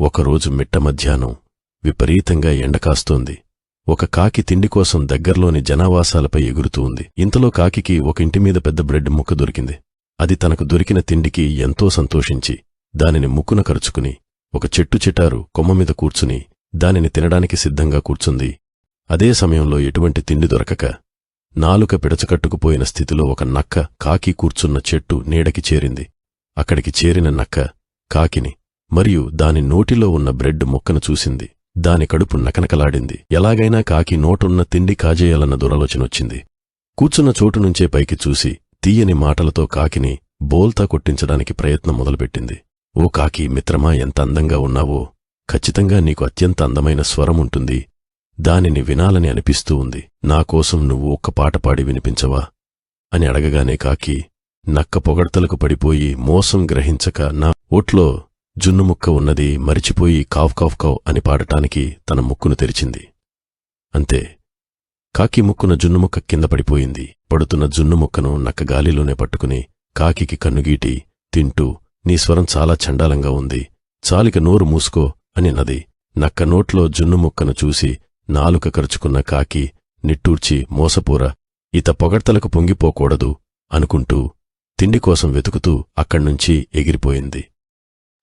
ఒకరోజు మిట్ట మధ్యాహ్నం విపరీతంగా ఎండ కాస్తోంది. ఒక కాకి తిండి కోసం దగ్గర్లోని జనావాసాలపై ఎగురుతూ ఉంది. ఇంతలో కాకికి ఒక ఇంటిమీద పెద్ద బ్రెడ్ ముక్క దొరికింది. అది తనకు దొరికిన తిండికి ఎంతో సంతోషించి దానిని ముక్కున కరుచుకుని ఒక చెట్టు చెటారు కొమ్మ మీద కూర్చుని దానిని తినడానికి సిద్ధంగా కూర్చుంది. అదే సమయంలో ఎటువంటి తిండి దొరకక నాలుక పిడచకట్టుకుపోయిన స్థితిలో ఒక నక్క కాకి కూర్చున్న చెట్టు నీడకి చేరింది. అక్కడికి చేరిన నక్క కాకిని మరియు దాని నోటిలో ఉన్న బ్రెడ్ ముక్కను చూసింది. దాని కడుపు నకనకలాడింది. ఎలాగైనా కాకి నోటున్న తిండి కాజేయాలన్న దురలోచనొచ్చింది. కూర్చున్న చోటు నుంచే పైకి చూసి తీయని మాటలతో కాకిని బోల్తా కొట్టించడానికి ప్రయత్నం మొదలుపెట్టింది. ఓ కాకి మిత్రమా ఎంత అందంగా ఉన్నావో. ఖచ్చితంగా నీకు అత్యంత అందమైన స్వరముంటుంది దానిని వినాలని అనిపిస్తూ ఉంది. నాకోసం నువ్వు ఒక్క పాట పాడి వినిపించవా అని అడగగానే కాకి నక్క పొగడ్తలకు పడిపోయి మోసం గ్రహించక నా జున్నుముక్క ఉన్నది మరిచిపోయి కావ్ కావ్ కావ్ అని పాడటానికి తన ముక్కును తెరిచింది. అంతే. కాకి ముక్కున జున్నుముక్క కింద పడిపోయింది. పడుతున్న జున్నుముక్కను నక్క గాలిలోనే పట్టుకుని కాకికి కన్నుగీటి తింటూ నీ స్వరం చాలా చండాలంగా ఉంది. చాలిక నోరు మూసుకో అని నది. నక్క నోట్లో జున్నుముక్కను చూసి నాలుక కరుచుకున్న కాకి నిట్టూర్చి మోసపూర. ఇత పొగడ్తలకు పొంగిపోకూడదు అనుకుంటూ తిండి కోసం వెతుకుతూ అక్కడ్నుంచి ఎగిరిపోయింది.